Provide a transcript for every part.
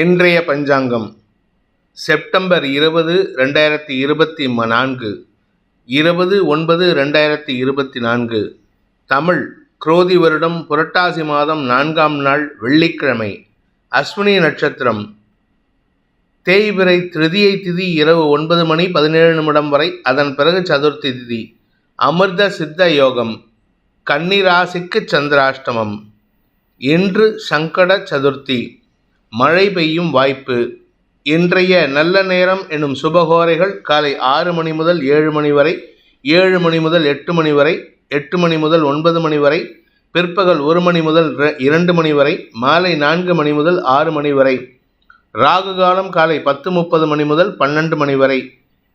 இன்றைய பஞ்சாங்கம் செப்டம்பர் இருபது ரெண்டாயிரத்தி இருபத்தி நான்கு. இருபது ஒன்பது ரெண்டாயிரத்தி இருபத்தி நான்கு. தமிழ் குரோதி வருடம் புரட்டாசி மாதம் நான்காம் நாள் வெள்ளிக்கிழமை. அஸ்வினி நட்சத்திரம். தேய்பிறை திருதியை திதி இரவு ஒன்பது மணி பதினேழு நிமிடம் வரை அதன் பிறகு சதுர்த்தி திதி. அமிர்த சித்த யோகம். கன்னிராசிக்கு சந்திராஷ்டமம். இன்று சங்கட சதுர்த்தி. மழை பெய்யும் வாய்ப்பு. இன்றைய நல்ல நேரம் எனும் சுபகோரைகள் காலை ஆறு மணி முதல் ஏழு மணி வரை ஏழு மணி முதல் எட்டு மணி வரை எட்டு மணி முதல் ஒன்பது மணி வரை பிற்பகல் ஒரு மணி முதல் இரண்டு மணி வரை மாலை நான்கு மணி முதல் ஆறு மணி வரை ராகு காலம் காலை பத்து முப்பது மணி முதல் பன்னெண்டு மணி வரை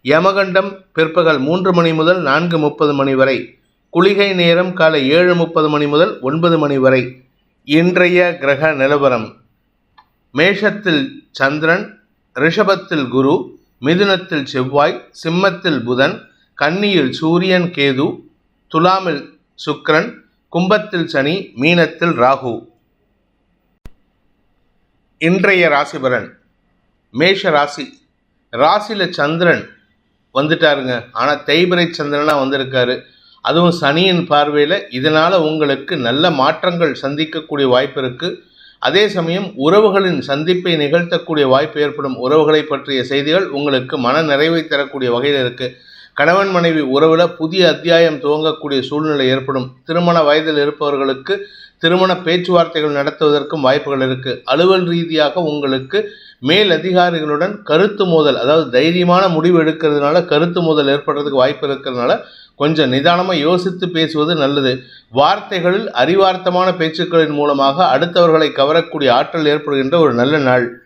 யமகண்டம் பிற்பகல் மூன்று மணி முதல் நான்கு முப்பது மணி வரை குளிகை நேரம் காலை ஏழு முப்பது மணி முதல் ஒன்பது மணி வரை. இன்றைய கிரக நிலவரம். மேஷத்தில் சந்திரன் ரிஷபத்தில் குரு மிதுனத்தில் செவ்வாய் சிம்மத்தில் புதன் கன்னியில் சூரியன் கேது துலாமில் சுக்ரன் கும்பத்தில் சனி மீனத்தில் ராகு. இன்றைய ராசிபரன் மேஷ ராசி. ராசியில் சந்திரன் வந்துட்டாருங்க. ஆனால் தேய்பிரை சந்திரனாக வந்திருக்காரு. அதுவும் சனியின் பார்வையில் இதனால் உங்களுக்கு நல்ல மாற்றங்கள் சந்திக்கக்கூடிய வாய்ப்பு இருக்குது அதே சமயம் உறவுகளின் சந்திப்பை நிகழ்த்தக்கூடிய வாய்ப்பு ஏற்படும். உறவுகளை பற்றிய செய்திகள் உங்களுக்கு மன நிறைவை தரக்கூடிய வகையில் இருக்குது கணவன் மனைவி உறவில் புதிய அத்தியாயம் துவங்கக்கூடிய சூழ்நிலை ஏற்படும். திருமண வயதில் இருப்பவர்களுக்கு திருமண பேச்சுவார்த்தைகள் நடத்துவதற்கும் வாய்ப்புகள் இருக்குது அலுவல் ரீதியாக உங்களுக்கு மேல் அதிகாரிகளுடன் கருத்து மோதல் அதாவது தைரியமான முடிவு எடுக்கிறதுனால கருத்து மோதல் ஏற்படுறதுக்கு வாய்ப்பு இருக்கிறதுனால கொஞ்சம் நிதானமாக யோசித்து பேசுவது நல்லது. வார்த்தைகளில் அறிவார்த்தமான பேச்சுக்களின் மூலமாக அடுத்தவர்களை கவரக்கூடிய ஆற்றல் ஏற்படுகின்ற ஒரு நல்ல நாள்.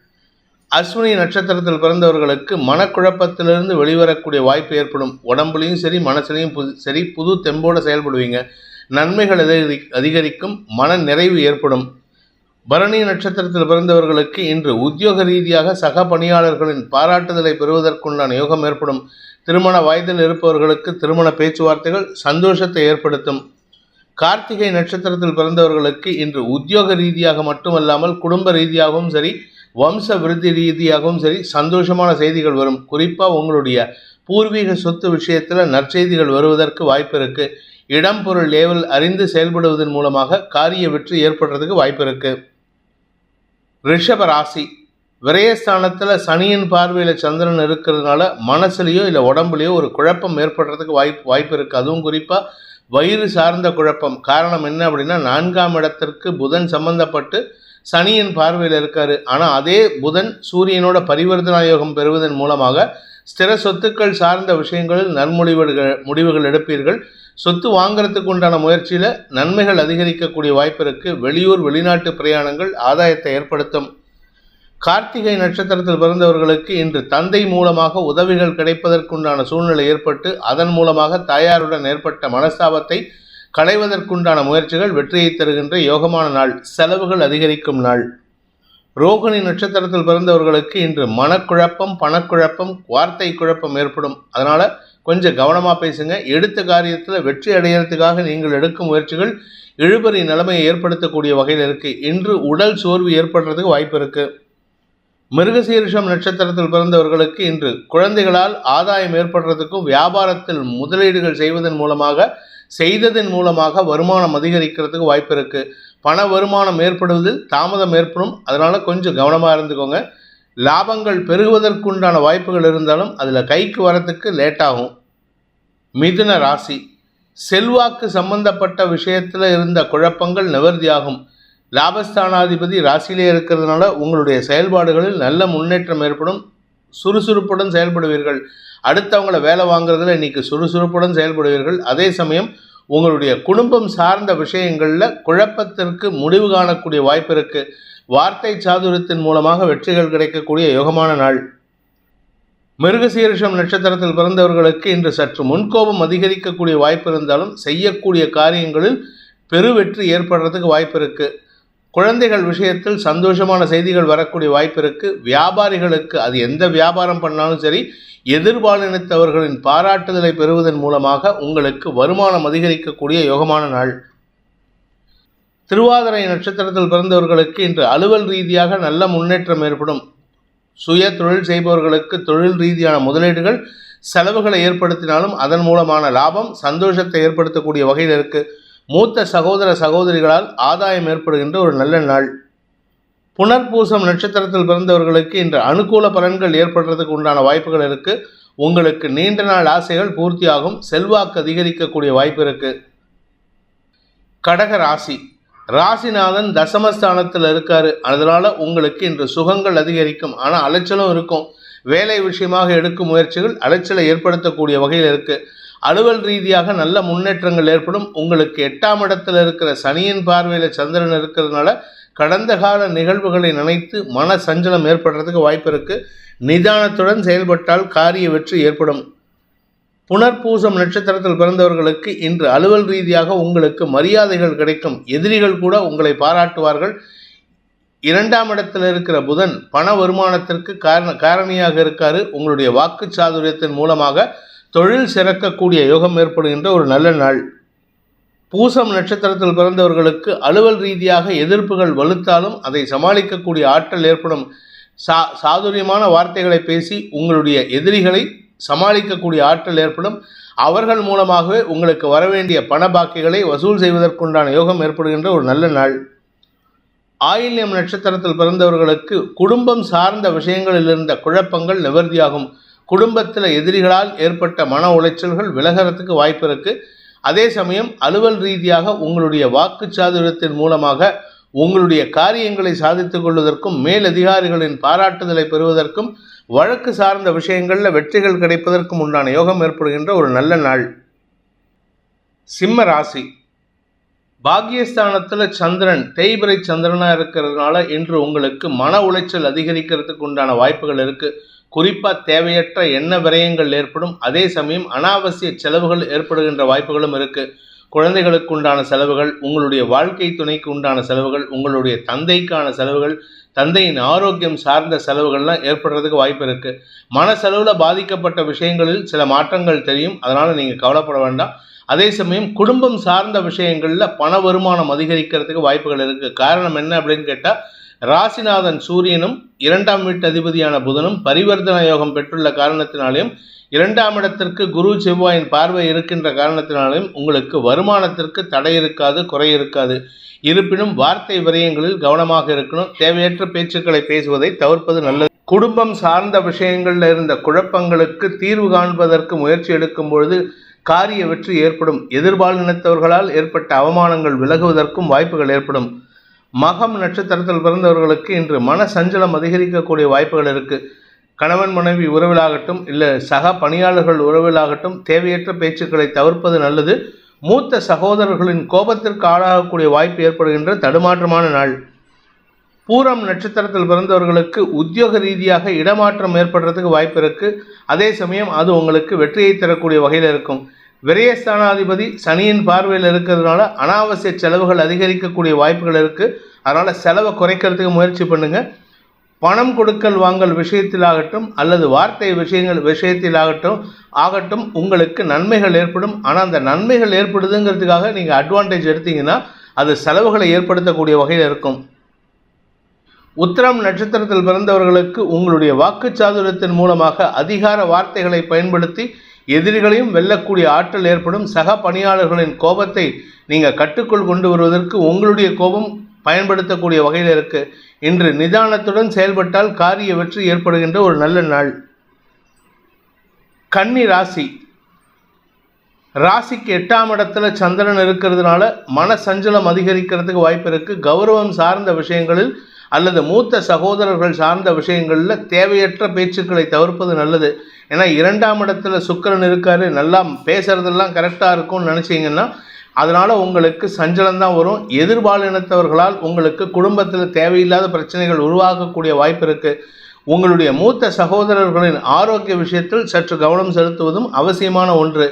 அஸ்வினி நட்சத்திரத்தில் பிறந்தவர்களுக்கு மனக்குழப்பத்திலிருந்து வெளிவரக்கூடிய வாய்ப்பு ஏற்படும். உடம்புலையும் சரி மனசுலையும் புது சரி புது தெம்போடு செயல்படுவீங்க. நன்மைகள் அதிகரி அதிகரிக்கும் மன நிறைவு ஏற்படும். பரணி நட்சத்திரத்தில் பிறந்தவர்களுக்கு இன்று உத்தியோக ரீதியாக சக பணியாளர்களின் பாராட்டுதலை பெறுவதற்குண்டான யோகம் ஏற்படும். திருமண வயதில் இருப்பவர்களுக்கு திருமண பேச்சுவார்த்தைகள் சந்தோஷத்தை ஏற்படுத்தும். கார்த்திகை நட்சத்திரத்தில் பிறந்தவர்களுக்கு இன்று உத்தியோக ரீதியாக மட்டுமல்லாமல் குடும்ப ரீதியாகவும் சரி வம்ச விருத்தி ரீதியாகவும் சரி சந்தோஷமான செய்திகள் வரும். குறிப்பாக உங்களுடைய பூர்வீக சொத்து விஷயத்தில் நற்செய்திகள் வருவதற்கு வாய்ப்பு இருக்குது இடம் பொருள் லேவல் அறிந்து செயல்படுவதன் மூலமாக காரிய வெற்றி ஏற்படுறதுக்கு வாய்ப்பு இருக்குது ரிஷப ராசி விரயஸ்தானத்தில் சனியின் பார்வையில் சந்திரன் இருக்கிறதுனால மனசுலையோ இல்லை உடம்புலையோ ஒரு குழப்பம் ஏற்படுறதுக்கு வாய்ப்பு வாய்ப்பு இருக்குது அதுவும் குறிப்பாக வயிறு சார்ந்த குழப்பம். காரணம் என்ன அப்படின்னா நான்காம் இடத்திற்கு புதன் சம்பந்தப்பட்டு சனியின் பார்வையில் இருக்காரு. ஆனால் அதே புதன் சூரியனோட பரிவர்த்தனா யோகம் பெறுவதன் மூலமாக ஸ்திர சொத்துக்கள் சார்ந்த விஷயங்களில் நன்முடிவுகள் முடிவுகள் எடுப்பீர்கள். சொத்து வாங்குறதுக்கு உண்டான முயற்சியில் நன்மைகள் அதிகரிக்கக்கூடிய வாய்ப்பு வெளியூர் வெளிநாட்டு பிரயாணங்கள் ஆதாயத்தை ஏற்படுத்தும். கார்த்திகை நட்சத்திரத்தில் பிறந்தவர்களுக்கு இன்று தந்தை மூலமாக உதவிகள் கிடைப்பதற்குண்டான சூழ்நிலை ஏற்பட்டு அதன் மூலமாக தாயாருடன் ஏற்பட்ட மனஸ்தாபத்தை களைவதற்குண்டான முயற்சிகள் வெற்றியை தருகின்ற யோகமான நாள் செலவுகள் அதிகரிக்கும் நாள். ரோகிணி நட்சத்திரத்தில் பிறந்தவர்களுக்கு இன்று மனக்குழப்பம் பணக்குழப்பம் வார்த்தை குழப்பம் ஏற்படும். அதனால் கொஞ்சம் கவனமாக பேசுங்க. எடுத்த காரியத்தில் வெற்றி அடையிறதுக்காக நீங்கள் எடுக்கும் முயற்சிகள் இழுபறி நிலைமையை ஏற்படுத்தக்கூடிய வகையில் இருக்குது இன்று உடல் சோர்வு ஏற்படுறதுக்கு வாய்ப்பு இருக்குது மிருகசீரிஷம் நட்சத்திரத்தில் பிறந்தவர்களுக்கு இன்று குழந்தைகளால் ஆதாயம் ஏற்படுறதுக்கும் வியாபாரத்தில் முதலீடுகள் செய்வதன் மூலமாக செய்ததன் மூலமாக வருமானம் அதிகரிக்கிறதுக்கு வாய்ப்பு இருக்கு. பண வருமானம் ஏற்படுவதில் தாமதம் ஏற்படும். அதனால கொஞ்சம் கவனமாக இருந்துக்கோங்க. லாபங்கள் பெருகுவதற்குண்டான வாய்ப்புகள் இருந்தாலும் அதில் கைக்கு வரத்துக்கு லேட்டாகும். மிதுன ராசி. செல்வாக்கு சம்பந்தப்பட்ட விஷயத்தில் இருந்த குழப்பங்கள் நிவர்த்தியாகும். லாபஸ்தானாதிபதி ராசியிலே இருக்கிறதுனால உங்களுடைய செயல்பாடுகளில் நல்ல முன்னேற்றம் ஏற்படும். சுறுசுறுப்புடன் செயல்படுவீர்கள். அடுத்தவங்கள வேலை வாங்குறதுல இன்னைக்கு சுறுசுறுப்புடன் செயல்படுவீர்கள். அதே சமயம் உங்களுடைய குடும்பம் சார்ந்த விஷயங்களில் குழப்பத்திற்கு முடிவு காணக்கூடிய வாய்ப்பு இருக்குது வார்த்தை சாதுரியத்தின் மூலமாக வெற்றிகள் கிடைக்கக்கூடிய யோகமான நாள். மிருகசீரிஷம் நட்சத்திரத்தில் பிறந்தவர்களுக்கு இன்று சற்று முன்கோபம் அதிகரிக்கக்கூடிய வாய்ப்பு இருந்தாலும் செய்யக்கூடிய காரியங்களில் பெருவெற்றி ஏற்படுறதுக்கு வாய்ப்பு இருக்குது குழந்தைகள் விஷயத்தில் சந்தோஷமான செய்திகள் வரக்கூடிய வாய்ப்பு இருக்கு. வியாபாரிகளுக்கு அது எந்த வியாபாரம் பண்ணாலும் சரி எதிர்பாலினத்தவர்களின் பாராட்டுதலை பெறுவதன் மூலமாக உங்களுக்கு வருமானம் அதிகரிக்கக்கூடிய யோகமான நாள். திருவாதிரை நட்சத்திரத்தில் பிறந்தவர்களுக்கு இன்று அலுவல் ரீதியாக நல்ல முன்னேற்றம் ஏற்படும். சுய தொழில் செய்பவர்களுக்கு தொழில் ரீதியான முதலீடுகள் செலவுகளை ஏற்படுத்தினாலும் அதன் மூலமான லாபம் சந்தோஷத்தை ஏற்படுத்தக்கூடிய வகையில் இருக்குது மூத்த சகோதர சகோதரிகளால் ஆதாயம் ஏற்படுகின்ற ஒரு நல்ல நாள். புனர்பூசம் நட்சத்திரத்தில் பிறந்தவர்களுக்கு இன்று அனுகூல பலன்கள் ஏற்படுறதுக்கு உண்டான வாய்ப்புகள் இருக்கு. உங்களுக்கு நீண்ட நாள் ஆசைகள் பூர்த்தியாகும். செல்வாக்கு அதிகரிக்கக்கூடிய வாய்ப்பு இருக்கு. கடக ராசி. ராசிநாதன் தசமஸ்தானத்தில் இருக்காரு. அதனால உங்களுக்கு இன்று சுகங்கள் அதிகரிக்கும். ஆனால் அலைச்சலும் இருக்கும். வேலை விஷயமாக எடுக்கும் முயற்சிகள் அலைச்சலை ஏற்படுத்தக்கூடிய வகையில் இருக்குது அலுவல் ரீதியாக நல்ல முன்னேற்றங்கள் ஏற்படும். உங்களுக்கு எட்டாம் இடத்துல இருக்கிற சனியின் பார்வையில் சந்திரன் இருக்கிறதுனால கடந்த கால நிகழ்வுகளை நினைத்து மன சஞ்சலம் ஏற்படுறதுக்கு வாய்ப்பு இருக்குது நிதானத்துடன் செயல்பட்டால் காரிய வெற்றி ஏற்படும். புனர்பூசம் நட்சத்திரத்தில் பிறந்தவர்களுக்கு இன்று அலுவல் ரீதியாக உங்களுக்கு மரியாதைகள் கிடைக்கும். எதிரிகள் கூட உங்களை பாராட்டுவார்கள். இரண்டாம் இடத்தில் இருக்கிற புதன் பண வருமானத்திற்கு காரண காரணியாக இருக்காரு. உங்களுடைய வாக்கு சாதுரியத்தின் மூலமாக தொழில் சிறக்கக்கூடிய யோகம் ஏற்படுகின்ற ஒரு நல்ல நாள். பூசம் நட்சத்திரத்தில் பிறந்தவர்களுக்கு அலுவல் ரீதியாக எதிர்ப்புகள் வலுத்தாலும் அதை சமாளிக்கக்கூடிய ஆற்றல் ஏற்படும். சா சாதுரியமான வார்த்தைகளை பேசி உங்களுடைய எதிரிகளை சமாளிக்கக்கூடிய ஆற்றல் ஏற்படும். அவர்கள் மூலமாகவே உங்களுக்கு வரவேண்டிய பண பாக்கிகளை வசூல் செய்வதற்குண்டான யோகம் ஏற்படுகின்ற ஒரு நல்ல நாள். ஆயில்யம் நட்சத்திரத்தில் பிறந்தவர்களுக்கு குடும்பம் சார்ந்த விஷயங்களில் இருந்த குழப்பங்கள் நிவர்த்தியாகும். குடும்பத்தில் எதிரிகளால் ஏற்பட்ட மன உளைச்சல்கள் விலகிறதுக்கு வாய்ப்பு இருக்கு. அதே சமயம் அலுவல் ரீதியாக உங்களுடைய வாக்கு சாதுரியத்தின் மூலமாக உங்களுடைய காரியங்களை சாதித்துக் கொள்வதற்கும் மேலதிகாரிகளின் பாராட்டுதலை பெறுவதற்கும் வழக்கு சார்ந்த விஷயங்களில் வெற்றிகள் கிடைப்பதற்கும் உண்டான யோகம் ஏற்படுகின்ற ஒரு நல்ல நாள். சிம்ம ராசி. பாக்யஸ்தானத்தில் சந்திரன் தேய்பிரை சந்திரனாக இருக்கிறதுனால இன்று உங்களுக்கு மன உளைச்சல் அதிகரிக்கிறதுக்கு உண்டான வாய்ப்புகள் இருக்குது குறிப்பாக தேவையற்ற எண்ண விரயங்கள் ஏற்படும். அதே சமயம் அனாவசிய செலவுகள் ஏற்படுகின்ற வாய்ப்புகளும் இருக்குது குழந்தைகளுக்கு உண்டான செலவுகள் உங்களுடைய வாழ்க்கை துணைக்கு உண்டான செலவுகள் உங்களுடைய தந்தைக்கான செலவுகள் தந்தையின் ஆரோக்கியம் சார்ந்த செலவுகள்லாம் ஏற்படுறதுக்கு வாய்ப்பு இருக்குது மன செலவில் பாதிக்கப்பட்ட விஷயங்களில் சில மாற்றங்கள் தெரியும். அதனால் நீங்கள் கவலைப்பட வேண்டாம். அதே சமயம் குடும்பம் சார்ந்த விஷயங்களில் பண வருமானம் அதிகரிக்கிறதுக்கு வாய்ப்புகள் இருக்குது காரணம் என்ன அப்படின்னு கேட்டால் ராசிநாதன் சூரியனும் இரண்டாம் வீட்டு அதிபதியான புதனும் பரிவர்த்தன யோகம் பெற்றுள்ள காரணத்தினாலேயும் இரண்டாம் இடத்திற்கு குரு செவ்வாயின் பார்வை இருக்கின்ற காரணத்தினாலும் உங்களுக்கு வருமானத்திற்கு தடை இருக்காது குறை இருக்காது. இருப்பினும் வார்த்தை விரயங்களில் கவனமாக இருக்கணும். தேவையற்ற பேச்சுக்களை பேசுவதை தவிர்ப்பது நல்லது. குடும்பம் சார்ந்த விஷயங்களில் இருந்த குழப்பங்களுக்கு தீர்வு காண்பதற்கு முயற்சி எடுக்கும் பொழுது காரிய வெற்றி ஏற்படும். எதிர்பாலினத்தவர்களால் ஏற்பட்ட அவமானங்கள் விலகுவதற்கும் வாய்ப்புகள் ஏற்படும். மகம் நட்சத்திரத்தில் பிறந்தவர்களுக்கு இன்று மன சஞ்சலம் அதிகரிக்கக்கூடிய வாய்ப்புகள் இருக்குது கணவன் மனைவி உறவிலாகட்டும் இல்லை சக பணியாளர்கள் உறவிலாகட்டும் தேவையற்ற பேச்சுக்களை தவிர்ப்பது நல்லது. மூத்த சகோதரர்களின் கோபத்திற்கு ஆளாகக்கூடிய வாய்ப்பு ஏற்படுகின்ற தடுமாற்றமான நாள். பூரம் நட்சத்திரத்தில் பிறந்தவர்களுக்கு உத்தியோக ரீதியாக இடமாற்றம் ஏற்படுறதுக்கு வாய்ப்பு இருக்குது அதே சமயம் அது உங்களுக்கு வெற்றியை தரக்கூடிய வகையில் இருக்கும். விரயஸ்தானாதிபதி சனியின் பார்வையில் இருக்கிறதுனால அனாவசிய செலவுகள் அதிகரிக்கக்கூடிய வாய்ப்புகள் இருக்குது அதனால் செலவை குறைக்கிறதுக்கு முயற்சி பண்ணுங்கள் பணம் கொடுக்கல் வாங்கல் விஷயத்திலாகட்டும் அல்லது வார்த்தை விஷயங்கள் விஷயத்திலாகட்டும் ஆகட்டும் உங்களுக்கு நன்மைகள் ஏற்படும். ஆனால் அந்த நன்மைகள் ஏற்படுதுங்கிறதுக்காக நீங்கள் அட்வான்டேஜ் எடுத்தீங்கன்னா அது செலவுகளை ஏற்படுத்தக்கூடிய வகையில் இருக்கும். உத்தரம் நட்சத்திரத்தில் பிறந்தவர்களுக்கு உங்களுடைய வாக்குச்சாதுரியத்தின் மூலமாக அதிகார வார்த்தைகளை பயன்படுத்தி எதிரிகளையும் வெல்லக்கூடிய ஆற்றல் ஏற்படும். சக பணியாளர்களின் கோபத்தை நீங்கள் கட்டுக்குள் கொண்டு வருவதற்கு உங்களுடைய கோபம் பயன்படுத்தக்கூடிய வகையில் இருக்கு. இன்று நிதானத்துடன் செயல்பட்டால் காரிய வெற்றி ஏற்படுகின்ற ஒரு நல்ல நாள். கன்னி ராசி. ராசிக்கு எட்டாம் இடத்துல சந்திரன் இருக்கிறதுனால மன சஞ்சலம் அதிகரிக்கிறதுக்கு வாய்ப்பு இருக்குது கௌரவம் சார்ந்த விஷயங்களில் அல்லது மூத்த சகோதரர்கள் சார்ந்த விஷயங்களில் தேவையற்ற பேச்சுக்களை தவிர்ப்பது நல்லது. ஏன்னா இரண்டாம் இடத்துல சுக்கரன் இருக்காரு நல்லா பேசுறதெல்லாம் கரெக்டாக இருக்கும்னு நினச்சிங்கன்னா அதனால் உங்களுக்கு சஞ்சலம் தான் வரும். எதிர்பாலினத்தவர்களால் உங்களுக்கு குடும்பத்தில் தேவையில்லாத பிரச்சனைகள் உருவாக்கக்கூடிய வாய்ப்பு இருக்குது உங்களுடைய மூத்த சகோதரர்களின் ஆரோக்கிய விஷயத்தில் சற்று கவனம் செலுத்துவதும் அவசியமான ஒன்று.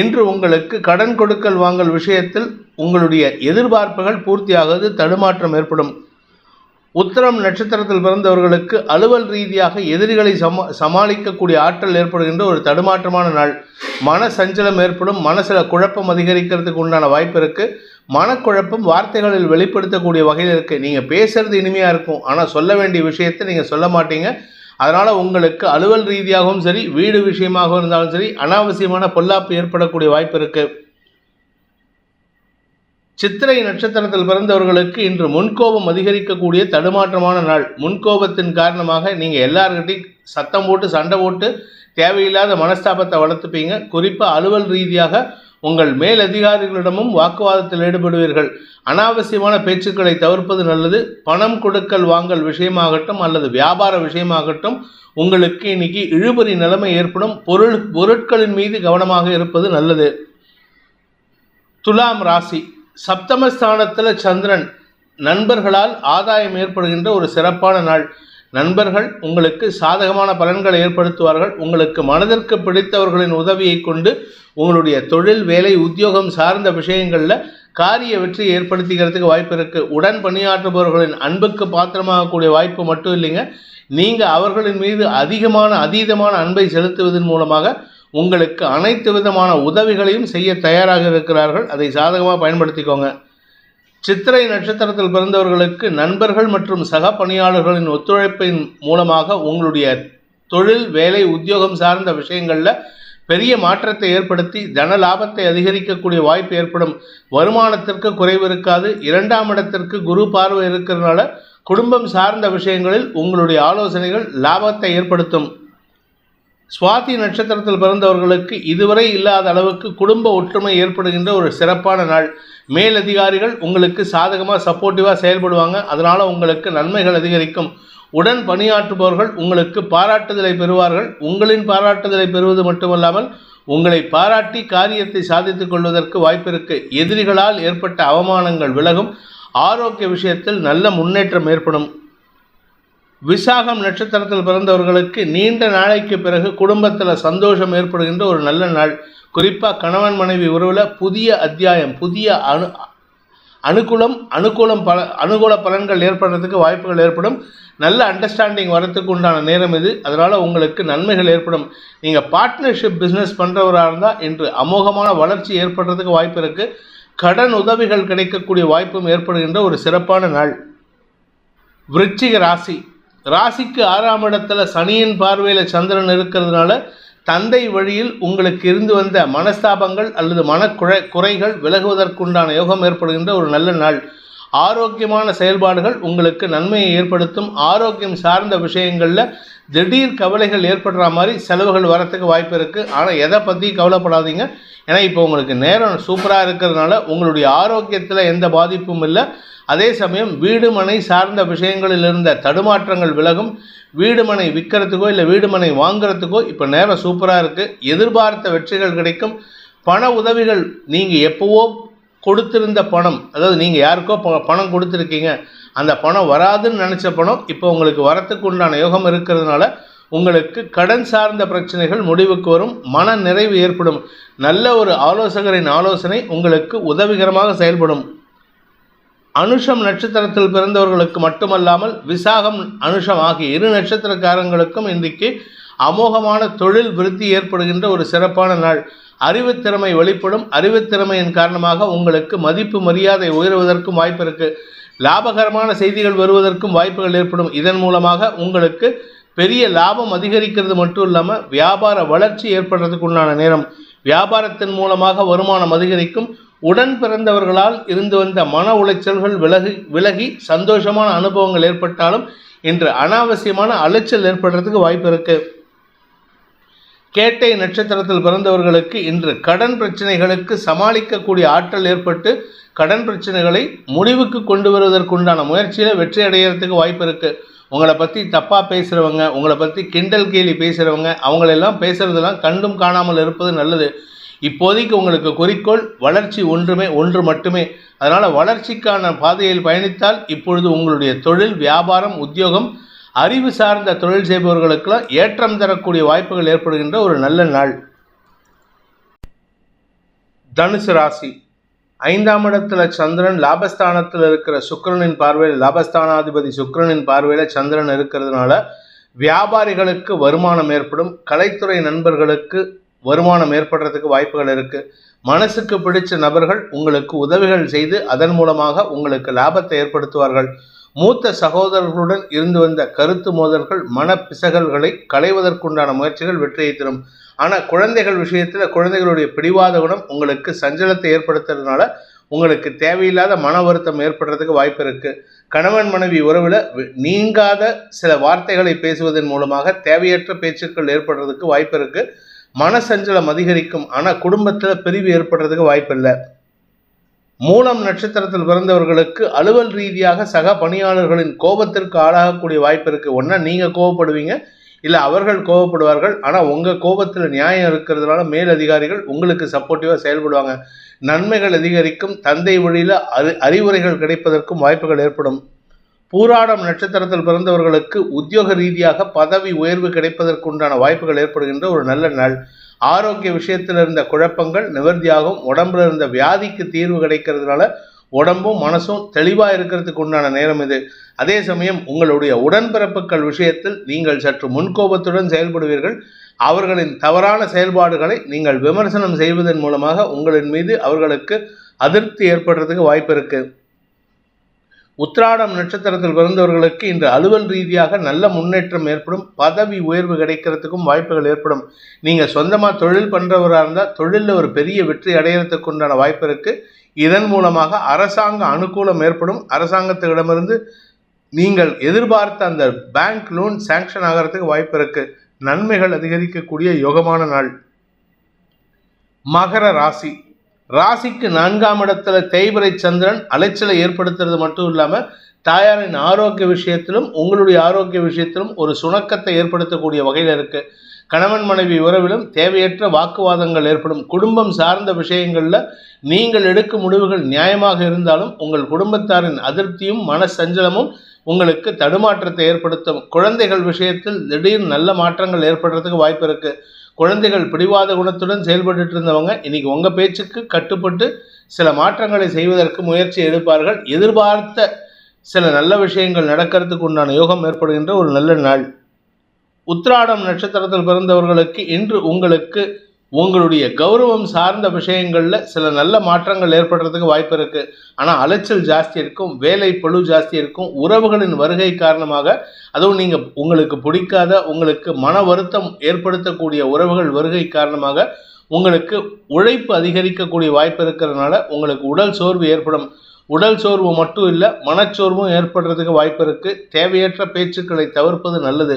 இன்று உங்களுக்கு கடன் கொடுக்கல் வாங்கல் விஷயத்தில் உங்களுடைய எதிர்பார்ப்புகள் பூர்த்தியாவது தடுமாற்றம் ஏற்படும். உத்தரம் நட்சத்திரத்தில் பிறந்தவர்களுக்கு அலுவல் ரீதியாக எதிரிகளை சமா சமாளிக்கக்கூடிய ஆற்றல் ஏற்படுகின்ற ஒரு தடுமாற்றமான நாள். மன சஞ்சலம் ஏற்படும் மனசில் குழப்பம் அதிகரிக்கிறதுக்கு உண்டான வாய்ப்பு இருக்குது மனக்குழப்பம் வார்த்தைகளில் வெளிப்படுத்தக்கூடிய வகையில் இருக்குது நீங்கள் பேசுகிறது இனிமையாக இருக்கும். ஆனால் சொல்ல வேண்டிய விஷயத்தை நீங்கள் சொல்ல மாட்டீங்க. அதனால் உங்களுக்கு அலுவல் ரீதியாகவும் சரி வீடு விஷயமாகவும் இருந்தாலும் சரி அனாவசியமான பொல்லாப்பு ஏற்படக்கூடிய வாய்ப்பு இருக்குது சித்திரை நட்சத்திரத்தில் பிறந்தவர்களுக்கு இன்று முன்கோபம் அதிகரிக்கக்கூடிய தடுமாற்றமான நாள். முன்கோபத்தின் காரணமாக நீங்கள் எல்லார்கிட்டையும் சத்தம் போட்டு சண்டை போட்டு தேவையில்லாத மனஸ்தாபத்தை வளர்த்துப்பீங்க. குறிப்பாக அலுவல் ரீதியாக உங்கள் மேலதிகாரிகளிடமும் வாக்குவாதத்தில் ஈடுபடுவீர்கள். அனாவசியமான பேச்சுக்களை தவிர்ப்பது நல்லது. பணம் கொடுக்கல் வாங்கல் விஷயமாகட்டும் அல்லது வியாபார விஷயமாகட்டும் உங்களுக்கு இன்னைக்கு இழுபறி நிலைமை ஏற்படும். பொருள் பொருட்களின் மீது கவனமாக இருப்பது நல்லது. துலாம் ராசி. சப்தமஸ்தானத்தில் சந்திரன் நண்பர்களால் ஆதாயம் ஏற்படுகின்ற ஒரு சிறப்பான நாள். நண்பர்கள் உங்களுக்கு சாதகமான பலன்களை ஏற்படுத்துவார்கள். உங்களுக்கு மனதிற்கு பிடித்தவர்களின் உதவியை கொண்டு உங்களுடைய தொழில் வேலை உத்தியோகம் சார்ந்த விஷயங்களில் காரிய வெற்றியை ஏற்படுத்திக்கிறதுக்கு வாய்ப்பு இருக்குது உடன் பணியாற்றுபவர்களின் அன்புக்கு பாத்திரமாகக்கூடிய வாய்ப்பு மட்டும் இல்லைங்க. நீங்கள் அவர்களின் மீது அதிகமான அதீதமான அன்பை செலுத்துவதன் மூலமாக உங்களுக்கு அனைத்து விதமான உதவிகளையும் செய்ய தயாராக இருக்கிறார்கள். அதை சாதகமாக பயன்படுத்திக்கோங்க. சித்திரை நட்சத்திரத்தில் பிறந்தவர்களுக்கு நண்பர்கள் மற்றும் சக பணியாளர்களின் ஒத்துழைப்பின் மூலமாக உங்களுடைய தொழில் வேலை உத்தியோகம் சார்ந்த விஷயங்களில் பெரிய மாற்றத்தை ஏற்படுத்தி தன லாபத்தை அதிகரிக்கக்கூடிய வாய்ப்பு ஏற்படும். வருமானத்திற்கு குறைவு இருக்காது. இரண்டாம் இடத்திற்கு குரு பார்வை இருக்கிறதுனால குடும்பம் சார்ந்த விஷயங்களில் உங்களுடைய ஆலோசனைகள் லாபத்தை ஏற்படுத்தும். சுவாதி நட்சத்திரத்தில் பிறந்தவர்களுக்கு இதுவரை இல்லாத அளவுக்கு குடும்ப ஒற்றுமை ஏற்படுகின்ற ஒரு சிறப்பான நாள். மேலதிகாரிகள் உங்களுக்கு சாதகமாக சப்போர்ட்டிவாக செயல்படுவாங்க. அதனால் உங்களுக்கு நன்மைகள் அதிகரிக்கும். உடன் பணியாற்றுபவர்கள் உங்களுக்கு பாராட்டுதலை பெறுவார்கள். உங்களின் பாராட்டுதலை பெறுவது மட்டுமல்லாமல் உங்களை பாராட்டி காரியத்தை சாதித்துக் கொள்வதற்கு வாய்ப்பிருக்கு. எதிரிகளால் ஏற்பட்ட அவமானங்கள் விலகும். ஆரோக்கிய விஷயத்தில் நல்ல முன்னேற்றம் ஏற்படும். விசாகம் நட்சத்திரத்தில் பிறந்தவர்களுக்கு நீண்ட நாளைக்கு பிறகு குடும்பத்தில் சந்தோஷம் ஏற்படுகின்ற ஒரு நல்ல நாள். குறிப்பாக கணவன் மனைவி உறவில் புதிய அத்தியாயம் புதிய அணு அனுகூலம் அனுகூலம் பல அனுகூல பலன்கள் ஏற்படுறதுக்கு வாய்ப்புகள் ஏற்படும். நல்ல அண்டர்ஸ்டாண்டிங் வரத்துக்கு உண்டான நேரம் இது. அதனால் உங்களுக்கு நன்மைகள் ஏற்படும். நீங்கள் பார்ட்னர்ஷிப் பிஸ்னஸ் பண்ணுறவராக இருந்தால் இன்று அமோகமான வளர்ச்சி ஏற்படுறதுக்கு வாய்ப்பு இருக்குது கடன் உதவிகள் கிடைக்கக்கூடிய வாய்ப்பும் ஏற்படுகின்ற ஒரு சிறப்பான நாள். விருச்சிக ராசி. ராசிக்கு ஆறாம் இடத்துல சனியின் பார்வையில் சந்திரன் இருக்கிறதுனால தந்தை வழியில் உங்களுக்கு இருந்து வந்த மனஸ்தாபங்கள் அல்லது மனக்குறை குறைகள் விலகுவதற்குண்டான யோகம் ஏற்படுகின்ற ஒரு நல்ல நாள். ஆரோக்கியமான செயல்பாடுகள் உங்களுக்கு நன்மையை ஏற்படுத்தும். ஆரோக்கியம் சார்ந்த விஷயங்களில் திடீர் கவலைகள் ஏற்படுற மாதிரி செலவுகள் வரத்துக்கு வாய்ப்பு இருக்குது ஆனால் எதை பற்றி கவலைப்படாதீங்க. ஏன்னா இப்போ உங்களுக்கு நேரம் சூப்பராக இருக்கிறதுனால உங்களுடைய ஆரோக்கியத்தில் எந்த பாதிப்பும் இல்லை. அதே சமயம் வீடு மனை சார்ந்த விஷயங்களில் இருந்த தடுமாற்றங்கள் விலகும். வீடு மனை விற்கிறதுக்கோ இல்லை வீடு மனை வாங்குறதுக்கோ இப்போ நேரம் சூப்பராக இருக்குது எதிர்பார்த்த வெற்றிகள் கிடைக்கும். பண உதவிகள் நீங்கள் எப்போவோ கொடுத்திருந்த பணம் அதாவது நீங்கள் யாருக்கோ ப- பணம் கொடுத்துருக்கீங்க அந்த பணம் வராதுன்னு நினச்ச பணம் இப்போ உங்களுக்கு வரத்துக்கு உண்டான யோகம் இருக்கிறதுனால உங்களுக்கு கடன் சார்ந்த பிரச்சனைகள் முடிவுக்கு வரும் மன நிறைவு ஏற்படும். நல்ல ஒரு ஆலோசகரின் ஆலோசனை உங்களுக்கு உதவிகரமாக செயல்படும். அனுஷம் நட்சத்திரத்தில் பிறந்தவர்களுக்கு மட்டுமல்லாமல் விசாகம் அனுஷம் ஆகிய இரு நட்சத்திரக்காரங்களுக்கும் இன்றைக்கு அமோகமான தொழில் விருத்தி ஏற்படுகின்ற ஒரு சிறப்பான நாள். அறிவுத்திறமை வெளிப்படும். அறிவுத்திறமையின் காரணமாக உங்களுக்கு மதிப்பு மரியாதை உயர்வதற்கும் வாய்ப்பு இருக்கு. லாபகரமான செய்திகள் வருவதற்கும் வாய்ப்புகள் ஏற்படும். இதன் மூலமாக உங்களுக்கு பெரிய லாபம் அதிகரிக்கிறது மட்டும் இல்லாமல் வியாபார வளர்ச்சி ஏற்படுறதுக்கு உண்டான நேரம். வியாபாரத்தின் மூலமாக வருமானம் அதிகரிக்கும். உடன் பிறந்தவர்களால் இருந்து வந்த மன உளைச்சல்கள் விலகி விலகி சந்தோஷமான அனுபவங்கள் ஏற்பட்டாலும் இன்று அனாவசியமான அலைச்சல் ஏற்படுறதுக்கு வாய்ப்பு இருக்குது கேட்டை நட்சத்திரத்தில் பிறந்தவர்களுக்கு இன்று கடன் பிரச்சனைகளுக்கு சமாளிக்கக்கூடிய ஆற்றல் ஏற்பட்டு கடன் பிரச்சனைகளை முடிவுக்கு கொண்டு வருவதற்குண்டான முயற்சியில் வெற்றி அடைகிறதுக்கு வாய்ப்பு இருக்குது உங்களை பற்றி தப்பாக பேசுகிறவங்க உங்களை பற்றி கிண்டல் கேலி பேசுகிறவங்க அவங்களெல்லாம் பேசுகிறதெல்லாம் கண்டும் காணாமல் இருப்பது நல்லது. இப்போதைக்கு உங்களுக்கு குறிக்கோள் வளர்ச்சி ஒன்றுமே ஒன்று மட்டுமே. அதனால் வளர்ச்சிக்கான பாதையில் பயணித்தால் இப்பொழுது உங்களுடைய தொழில் வியாபாரம் உத்தியோகம் அறிவு சார்ந்த தொழில் செய்பவர்களுக்கெல்லாம் ஏற்றம் தரக்கூடிய வாய்ப்புகள் ஏற்படுகின்ற ஒரு நல்ல நாள். தனுசு ராசி. ஐந்தாம் இடத்துல சந்திரன் லாபஸ்தானத்தில் இருக்கிற சுக்கரனின் பார்வையில் லாபஸ்தானாதிபதி சுக்கரனின் பார்வையில் சந்திரன் இருக்கிறதுனால வியாபாரிகளுக்கு வருமானம் ஏற்படும். கலைத்துறை நண்பர்களுக்கு வருமானம் ஏற்படுறதுக்கு வாய்ப்புகள் இருக்குது மனசுக்கு பிடிச்ச நபர்கள் உங்களுக்கு உதவிகள் செய்து அதன் மூலமாக உங்களுக்கு லாபத்தை ஏற்படுத்துவார்கள். மூத்த சகோதரர்களுடன் இருந்து வந்த கருத்து மோதல்கள் மனப்பிசகல்களை களைவதற்குண்டான முயற்சிகள் வெற்றியை தரும். ஆனால் குழந்தைகள் விஷயத்தில் குழந்தைகளுடைய பிடிவாத குணம் உங்களுக்கு சஞ்சலத்தை ஏற்படுத்துறதுனால உங்களுக்கு தேவையில்லாத மன வருத்தம் ஏற்படுறதுக்கு வாய்ப்பு இருக்கு. கணவன் மனைவி உறவில் நீங்காத சில வார்த்தைகளை பேசுவதன் மூலமாக தேவையற்ற பேச்சுக்கள் ஏற்படுறதுக்கு வாய்ப்பு இருக்கு. மனசஞ்சலம் அதிகரிக்கும் ஆனால் குடும்பத்தில் பிரிவு ஏற்படுறதுக்கு வாய்ப்பு இல்லை மூலம் நட்சத்திரத்தில் பிறந்தவர்களுக்கு அலுவல் ரீதியாக சக பணியாளர்களின் கோபத்திற்கு ஆளாகக்கூடிய வாய்ப்பு இருக்கு. ஒன்றா நீங்கள் கோவப்படுவீங்க இல்லை அவர்கள் கோவப்படுவார்கள் ஆனால் உங்கள் கோபத்தில் நியாயம் இருக்கிறதுனால மேல் அதிகாரிகள் உங்களுக்கு சப்போர்ட்டிவாக செயல்படுவாங்க. நன்மைகள் அதிகரிக்கும் தந்தை வழியில் அறி அறிவுரைகள் கிடைப்பதற்கும் வாய்ப்புகள் ஏற்படும். பூராடம் நட்சத்திரத்தில் பிறந்தவர்களுக்கு உத்தியோக ரீதியாக பதவி உயர்வு கிடைப்பதற்குண்டான வாய்ப்புகள் ஏற்படுகின்ற ஒரு நல்ல நாள். ஆரோக்கிய விஷயத்தில் இருந்த குழப்பங்கள் நிவர்த்தியாகும் உடம்புல இருந்த வியாதிக்கு தீர்வு கிடைக்கிறதுனால உடம்பும் மனசும் தெளிவாக இருக்கிறதுக்கு உண்டான நேரம் இது. அதே சமயம் உங்களுடைய உடன்பிறப்புகள் விஷயத்தில் நீங்கள் சற்று முன்கோபத்துடன் செயல்படுவீர்கள். அவர்களின் தவறான செயல்பாடுகளை நீங்கள் விமர்சனம் செய்வதன் மூலமாக உங்களின் மீது அவர்களுக்கு அதிருப்தி ஏற்படுறதுக்கு வாய்ப்பு இருக்குது உத்ராடம் நட்சத்திரத்தில் பிறந்தவர்களுக்கு இன்று அலுவல் ரீதியாக நல்ல முன்னேற்றம் ஏற்படும் பதவி உயர்வு கிடைக்கிறதுக்கும் வாய்ப்புகள் ஏற்படும். நீங்கள் சொந்தமாக தொழில் பண்ணுறவராக இருந்தால் தொழிலில் ஒரு பெரிய வெற்றி அடையிறதுக்கு உண்டான வாய்ப்பு இருக்குது இதன் மூலமாக அரசாங்க அனுகூலம் ஏற்படும். அரசாங்கத்திடமிருந்து நீங்கள் எதிர்பார்த்த அந்த பேங்க் லோன் சேங்ஷன் ஆகிறதுக்கு வாய்ப்பு இருக்குது நன்மைகள் அதிகரிக்கக்கூடிய யோகமான நாள். மகர ராசி. ராசிக்கு நான்காம் இடத்துல தேய்பிரை சந்திரன் அலைச்சலை ஏற்படுத்துறது மட்டும் இல்லாமல் தாயாரின் ஆரோக்கிய விஷயத்திலும் உங்களுடைய ஆரோக்கிய விஷயத்திலும் ஒரு சுணக்கத்தை ஏற்படுத்தக்கூடிய வகையில் இருக்கு. கணவன் மனைவி உறவிலும் தேவையற்ற வாக்குவாதங்கள் ஏற்படும். குடும்பம் சார்ந்த விஷயங்களில் நீங்கள் எடுக்கும் முடிவுகள் நியாயமாக இருந்தாலும் உங்கள் குடும்பத்தாரின் அதிருப்தியும் மன சஞ்சலமும் உங்களுக்கு தடுமாற்றத்தை ஏற்படுத்தும். குழந்தைகள் விஷயத்தில் திடீர் நல்ல மாற்றங்கள் ஏற்படுறதுக்கு வாய்ப்பு இருக்குது குழந்தைகள் பிடிவாத குணத்துடன் செயல்பட்டு இருந்தவங்க இன்னைக்கு உங்க பேச்சுக்கு கட்டுப்பட்டு சில மாற்றங்களை செய்வதற்கு முயற்சி எடுப்பார்கள். எதிர்பார்த்த சில நல்ல விஷயங்கள் நடக்கிறதுக்கு உண்டான யோகம் ஏற்படுகின்ற ஒரு நல்ல நாள். உத்ராடம் நட்சத்திரத்தில் பிறந்தவர்களுக்கு இன்று உங்களுக்கு உங்களுடைய கௌரவம் சார்ந்த விஷயங்களில் சில நல்ல மாற்றங்கள் ஏற்படுறதுக்கு வாய்ப்பு இருக்குது ஆனால் அலைச்சல் ஜாஸ்தி இருக்கும் வேலை பழு ஜாஸ்தி இருக்கும் உறவுகளின் வருகை காரணமாக அதுவும் நீங்கள் உங்களுக்கு பிடிக்காத உங்களுக்கு மன வருத்தம் ஏற்படுத்தக்கூடிய உறவுகள் வருகை காரணமாக உங்களுக்கு உழைப்பு அதிகரிக்கக்கூடிய வாய்ப்பு இருக்கிறதுனால உங்களுக்கு உடல் சோர்வு ஏற்படும். உடல் சோர்வு மட்டும் இல்லை மனச்சோர்வும் ஏற்படுறதுக்கு வாய்ப்பு இருக்குது தேவையற்ற பேச்சுக்களை தவிர்ப்பது நல்லது.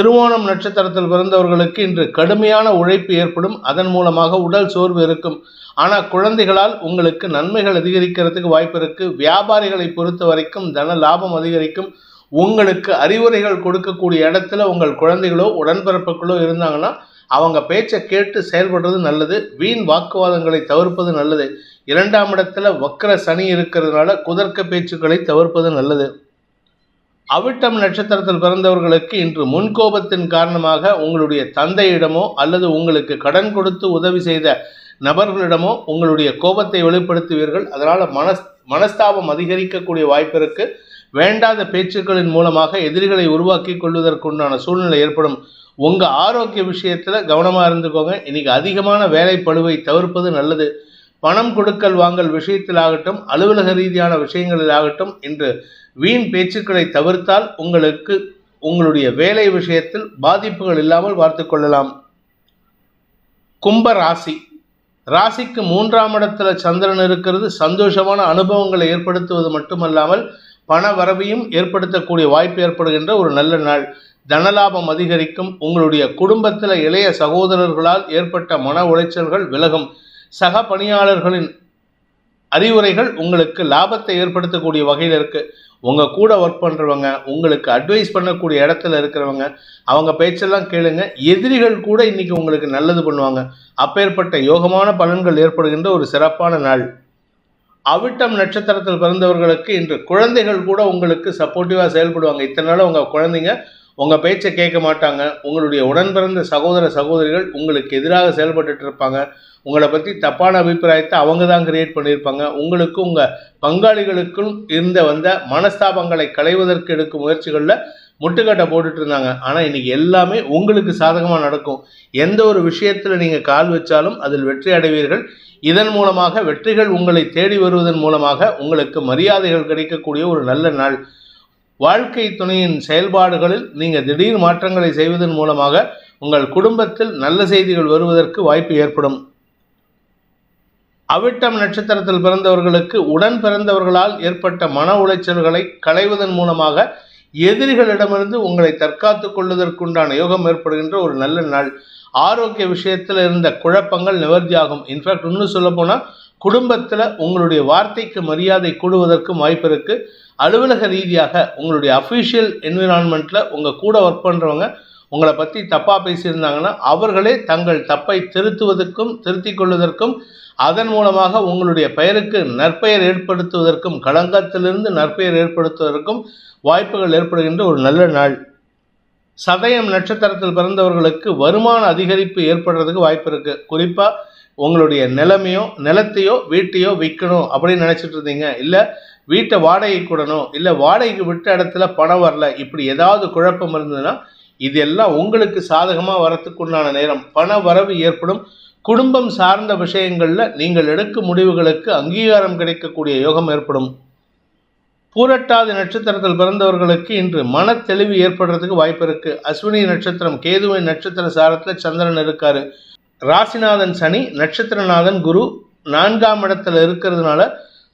திருவோணம் நட்சத்திரத்தில் பிறந்தவர்களுக்கு இன்று கடுமையான உழைப்பு ஏற்படும். அதன் மூலமாக உடல் சோர்வு இருக்கும். ஆனால் குழந்தைகளால் உங்களுக்கு நன்மைகள் அதிகரிக்கிறதுக்கு வாய்ப்பு இருக்கு. வியாபாரிகளை பொறுத்த வரைக்கும் தன லாபம் அதிகரிக்கும். உங்களுக்கு அறிவுரைகள் கொடுக்கக்கூடிய இடத்துல உங்கள் குழந்தைகளோ உடன்பிறப்புகளோ இருந்தாங்கன்னா அவங்க பேச்சை கேட்டு செயல்படுறது நல்லது. வீண் வாக்குவாதங்களை தவிர்ப்பது நல்லது. இரண்டாம் இடத்துல வக்கர சனி இருக்கிறதுனால குதர்க்க பேச்சுக்களை தவிர்ப்பது நல்லது. அவிட்டம் நட்சத்திரத்தில் பிறந்தவர்களுக்கு இன்று முன்கோபத்தின் காரணமாக உங்களுடைய தந்தையிடமோ அல்லது உங்களுக்கு கடன் கொடுத்து உதவி செய்த நபர்களிடமோ உங்களுடைய கோபத்தை வெளிப்படுத்துவீர்கள். அதனால் மனஸ் மனஸ்தாபம் அதிகரிக்கக்கூடிய வாய்ப்பு வேண்டாத பேச்சுக்களின் மூலமாக எதிரிகளை உருவாக்கி கொள்வதற்குண்டான சூழ்நிலை ஏற்படும். உங்கள் ஆரோக்கிய விஷயத்தில் கவனமாக இருந்துக்கோங்க. இன்றைக்கி அதிகமான வேலை பழுவை தவிர்ப்பது நல்லது. பணம் கொடுக்கல் வாங்கல் விஷயத்திலாகட்டும் அலுவலக ரீதியான விஷயங்களிலாகட்டும் இன்று வீண் பேச்சுக்களை தவிர்த்தால் உங்களுக்கு உங்களுடைய வேலை விஷயத்தில் பாதிப்புகள் இல்லாமல் பார்த்து கொள்ளலாம். கும்ப ராசி. ராசிக்கு மூன்றாம் இடத்துல சந்திரன் இருக்கிறது. சந்தோஷமான அனுபவங்களை ஏற்படுத்துவது மட்டுமல்லாமல் பண வரவையும் ஏற்படுத்தக்கூடிய வாய்ப்பு ஏற்படுகின்ற ஒரு நல்ல நாள். தனலாபம் அதிகரிக்கும். உங்களுடைய குடும்பத்தில் இளைய சகோதரர்களால் ஏற்பட்ட மன உளைச்சல்கள் விலகும். சக பணியாளர்களின் அறிவுரைகள் உங்களுக்கு லாபத்தை ஏற்படுத்தக்கூடிய வகையில் இருக்குது உங்கள் கூட ஒர்க் பண்ணுறவங்க உங்களுக்கு அட்வைஸ் பண்ணக்கூடிய இடத்துல இருக்கிறவங்க அவங்க பேச்செல்லாம் கேளுங்க. எதிரிகள் கூட இன்றைக்கி உங்களுக்கு நல்லது பண்ணுவாங்க. அப்பேற்பட்ட யோகமான பலன்கள் ஏற்படுகின்ற ஒரு சிறப்பான நாள். அவிட்டம் நட்சத்திரத்தில் பிறந்தவர்களுக்கு இன்று குழந்தைகள் கூட உங்களுக்கு சப்போர்ட்டிவாக செயல்படுவாங்க. இத்தனை நாள் உங்கள் குழந்தைங்க உங்கள் பேச்சை கேட்க மாட்டாங்க. உங்களுடைய உடன்பிறந்த சகோதர சகோதரிகள் உங்களுக்கு எதிராக செயல்பட்டுட்டு இருப்பாங்க. உங்களை பற்றி தப்பான அபிப்பிராயத்தை அவங்க தான் கிரியேட் பண்ணியிருப்பாங்க. உங்களுக்கு உங்கள் பங்காளிகளுக்கும் இருந்த வந்த மனஸ்தாபங்களை களைவதற்கு எடுக்கும் முயற்சிகளில் முட்டுக்கட்டை போட்டுட்டு இருந்தாங்க. ஆனால் இன்னைக்கு எல்லாமே உங்களுக்கு சாதகமாக நடக்கும். எந்த ஒரு விஷயத்தில் நீங்கள் கால் வச்சாலும் அதில் வெற்றி அடைவீர்கள். இதன் மூலமாக வெற்றிகள் உங்களை தேடி வருவதன் மூலமாக உங்களுக்கு மரியாதைகள் கிடைக்கக்கூடிய ஒரு நல்ல நாள். வாழ்க்கை துணையின் செயல்பாடுகளில் நீங்கள் திடீர் மாற்றங்களை செய்வதன் மூலமாக உங்கள் குடும்பத்தில் நல்ல செய்திகள் வருவதற்கு வாய்ப்பு ஏற்படும். அவிட்டம் நட்சத்திரத்தில் பிறந்தவர்களுக்கு உடன் பிறந்தவர்களால் ஏற்பட்ட மன உளைச்சல்களை களைவதன் மூலமாக எதிரிகளிடமிருந்து உங்களை தற்காத்துக் கொள்வதற்குண்டான யோகம் ஏற்படுகின்ற ஒரு நல்ல நாள். ஆரோக்கிய விஷயத்தில் இருந்த குழப்பங்கள் நிவர்த்தியாகும். இன்ஃபேக்ட் இன்னும் சொல்ல போனால் குடும்பத்தில் உங்களுடைய வார்த்தைக்கு மரியாதை கூடுவதற்கும் வாய்ப்பு இருக்குது அலுவலக ரீதியாக உங்களுடைய அஃபிஷியல் என்விரான்மெண்ட்டில் உங்கள் கூட ஒர்க் பண்ணுறவங்க உங்களை பற்றி தப்பாக பேசியிருந்தாங்கன்னா அவர்களே தங்கள் தப்பை திருத்துவதற்கும் திருத்திக் கொள்வதற்கும் அதன் மூலமாக உங்களுடைய பெயருக்கு நற்பெயர் ஏற்படுத்துவதற்கும் களங்கத்திலிருந்து நற்பெயர் ஏற்படுத்துவதற்கும் வாய்ப்புகள் ஏற்படுகின்ற ஒரு நல்ல நாள். சதயம் நட்சத்திரத்தில் பிறந்தவர்களுக்கு வருமான அதிகரிப்பு ஏற்படுறதுக்கு வாய்ப்பு இருக்குது குறிப்பாக உங்களுடைய நிலமையோ நிலத்தையோ வீட்டையோ விற்கணும் அப்படின்னு நினச்சிட்டு இருந்தீங்க. இல்லை வீட்டை வாடகை கூடணும் இல்லை வாடகைக்கு விட்ட இடத்துல பணம் வரல இப்படி ஏதாவது குழப்பம் இருந்ததுன்னா இதெல்லாம் உங்களுக்கு சாதகமாக வரத்துக்குண்டான நேரம். பண வரவு ஏற்படும். குடும்பம் சார்ந்த விஷயங்களில் நீங்கள் எடுக்கும் முடிவுகளுக்கு அங்கீகாரம் கிடைக்கக்கூடிய யோகம் ஏற்படும். பூரட்டாதி நட்சத்திரத்தில் பிறந்தவர்களுக்கு இன்று மன தெளிவு ஏற்படுறதுக்கு வாய்ப்பு இருக்குது அஸ்வினி நட்சத்திரம் கேதுவின் நட்சத்திர சாரத்தில் சந்திரன் இருக்காரு. ராசிநாதன் சனி நட்சத்திரநாதன் குரு நான்காம் இடத்துல இருக்கிறதுனால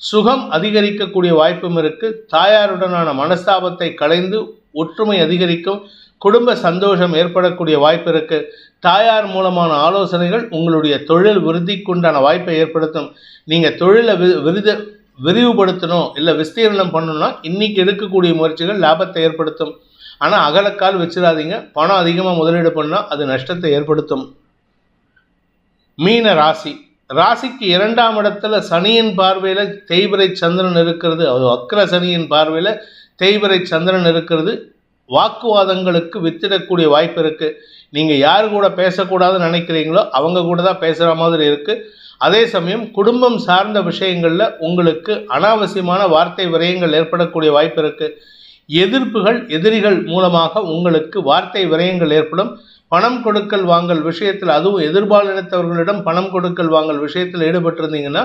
சுகம் அதிகரிக்கக்கூடிய வாய்ப்பும் இருக்கு. தாயாருடனான மனஸ்தாபத்தை களைந்து ஒற்றுமை அதிகரிக்கும். குடும்ப சந்தோஷம் ஏற்படக்கூடிய வாய்ப்பு இருக்கு. தாயார் மூலமான ஆலோசனைகள் உங்களுடைய தொழில் விருத்திக்குண்டான வாய்ப்பை ஏற்படுத்தும். நீங்கள் தொழிலை வி விருத விரிவுபடுத்தணும் இல்லை விஸ்தீரணம் பண்ணணும்னா இன்னைக்கு எடுக்கக்கூடிய முயற்சிகள் லாபத்தை ஏற்படுத்தும். ஆனால் அகலக்கால் வச்சிடாதீங்க. பணம் அதிகமாக முதலீடு பண்ணால் அது நஷ்டத்தை ஏற்படுத்தும். மீன ராசி. ராசிக்கு இரண்டாம் இடத்துல சனியின் பார்வையில் தேய்பிரை சந்திரன் இருக்கிறது. அது வக்ர சனியின் பார்வையில் தேய்பிரை சந்திரன் இருக்கிறது. வாக்குவாதங்களுக்கு வித்திடக்கூடிய வாய்ப்பு இருக்குது நீங்கள் யார் கூட பேசக்கூடாதுன்னு நினைக்கிறீங்களோ அவங்க கூட தான் பேசுகிற மாதிரி இருக்குது அதே சமயம் குடும்பம் சார்ந்த விஷயங்களில் உங்களுக்கு அனாவசியமான வார்த்தை விரயங்கள் ஏற்படக்கூடிய வாய்ப்பு இருக்குது எதிர்ப்புகள் எதிரிகள் மூலமாக உங்களுக்கு வார்த்தை விரயங்கள் ஏற்படும். பணம் கொடுக்கல் வாங்கல் விஷயத்தில் அதுவும் எதிர்பாலினத்தவர்களிடம் பணம் கொடுக்கல் வாங்கல் விஷயத்தில் ஈடுபட்டிருந்தீங்கன்னா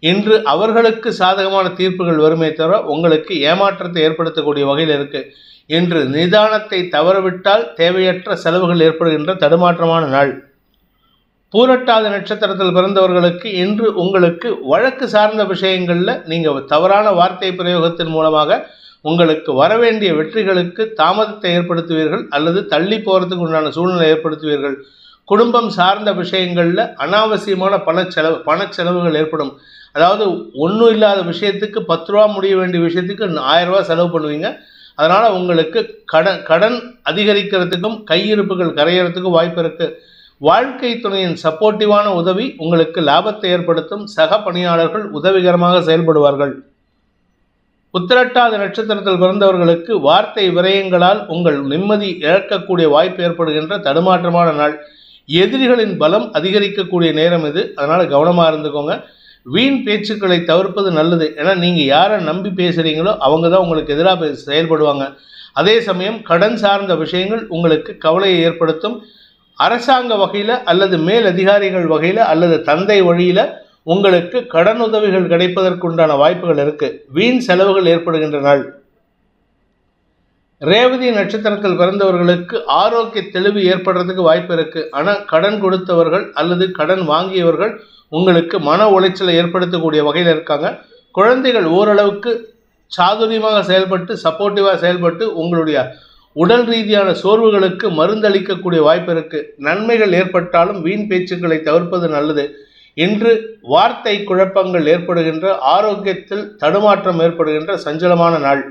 இன்று அவர்களுக்கு சாதகமான தீர்ப்புகள் வருமே தவிர உங்களுக்கு ஏமாற்றத்தை ஏற்படுத்தக்கூடிய வகையில் இருக்குது இன்று நிதானத்தை தவறவிட்டால் தேவையற்ற செலவுகள் ஏற்படுகின்ற தடுமாற்றமான நாள். பூரட்டாத நட்சத்திரத்தில் பிறந்தவர்களுக்கு இன்று உங்களுக்கு வழக்கு சார்ந்த விஷயங்களில் நீங்கள் தவறான வார்த்தை பிரயோகத்தின் மூலமாக உங்களுக்கு வரவேண்டிய வெற்றிகளுக்கு தாமதத்தை ஏற்படுத்துவீர்கள் அல்லது தள்ளி போகிறதுக்கு உண்டான சூழ்நிலை ஏற்படுத்துவீர்கள். குடும்பம் சார்ந்த விஷயங்களில் அனாவசியமான பண செலவு பண செலவுகள் ஏற்படும். அதாவது ஒன்றும் இல்லாத விஷயத்துக்கு பத்து ரூபா முடிய வேண்டிய விஷயத்துக்கு ஆயிரம் செலவு பண்ணுவீங்க. அதனால் உங்களுக்கு கடன் கடன் அதிகரிக்கிறதுக்கும் கையிருப்புகள் கரையிறதுக்கும் வாய்ப்பு இருக்குது வாழ்க்கை துணையின் சப்போர்ட்டிவான உதவி உங்களுக்கு லாபத்தை ஏற்படுத்தும். சக பணியாளர்கள் உதவிகரமாக செயல்படுவார்கள். உத்திரட்டாத நட்சத்திரத்தில் பிறந்தவர்களுக்கு வார்த்தை விரயங்களால் உங்கள் நிம்மதி இழக்கக்கூடிய வாய்ப்பு ஏற்படுகின்ற தடுமாற்றமான நாள். எதிரிகளின் பலம் அதிகரிக்கக்கூடிய நேரம் இது. அதனால் கவனமாக இருந்துக்கோங்க. வீண் பேச்சுக்களை தவிர்ப்பது நல்லது. ஏன்னா நீங்கள் யாரை நம்பி பேசுகிறீங்களோ அவங்க தான் உங்களுக்கு எதிராக செயல்படுவாங்க. அதே சமயம் கடன் சார்ந்த விஷயங்கள் உங்களுக்கு கவலையை ஏற்படுத்தும். அரசாங்க வகையில் அல்லது மேல் அதிகாரிகள் வகையில் அல்லது தந்தை வழியில் உங்களுக்கு கடன் உதவிகள் கிடைப்பதற்குண்டான வாய்ப்புகள் இருக்கு. வீண் செலவுகள் ஏற்படுகின்ற நாள். ரேவதி நட்சத்திரத்தில் பிறந்தவர்களுக்கு ஆரோக்கிய தெளிவு ஏற்படுறதுக்கு வாய்ப்பு இருக்கு. ஆனால் கடன் கொடுத்தவர்கள் அல்லது கடன் வாங்கியவர்கள் உங்களுக்கு மன உளைச்சலை ஏற்படுத்தக்கூடிய வகையில் இருக்காங்க. குழந்தைகள் ஓரளவுக்கு சாதுரியமாக செயல்பட்டு சப்போர்ட்டிவாக செயல்பட்டு உங்களுடைய உடல் ரீதியான சோர்வுகளுக்கு மருந்தளிக்கக்கூடிய வாய்ப்பு இருக்கு. நன்மைகள் ஏற்பட்டாலும் வீண் பேச்சுக்களை தவிர்ப்பது நல்லது. இன்று வார்த்தை குழப்பங்கள் ஏற்படுகின்ற ஆரோக்கியத்தில் தடுமாற்றம் ஏற்படுகின்ற சஞ்சலமான நாள்.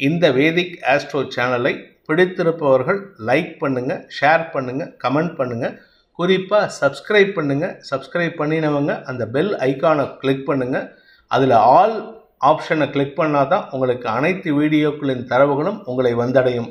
இந்த வேதிக் ஆஸ்ட்ரோ சேனலை பிடித்திருப்பவர்கள் லைக் பண்ணுங்கள் ஷேர் பண்ணுங்கள் கமெண்ட் பண்ணுங்கள் குறிப்பாக சப்ஸ்கிரைப் பண்ணுங்கள் சப்ஸ்கிரைப் பண்ணினவங்க அந்த பெல் ஐக்கானை கிளிக் பண்ணுங்கள் அதில் ஆல் ஆப்ஷனை கிளிக் பண்ணால் தான் உங்களுக்கு அனைத்து வீடியோக்களின் தரவுகளும் உங்களை வந்தடையும்.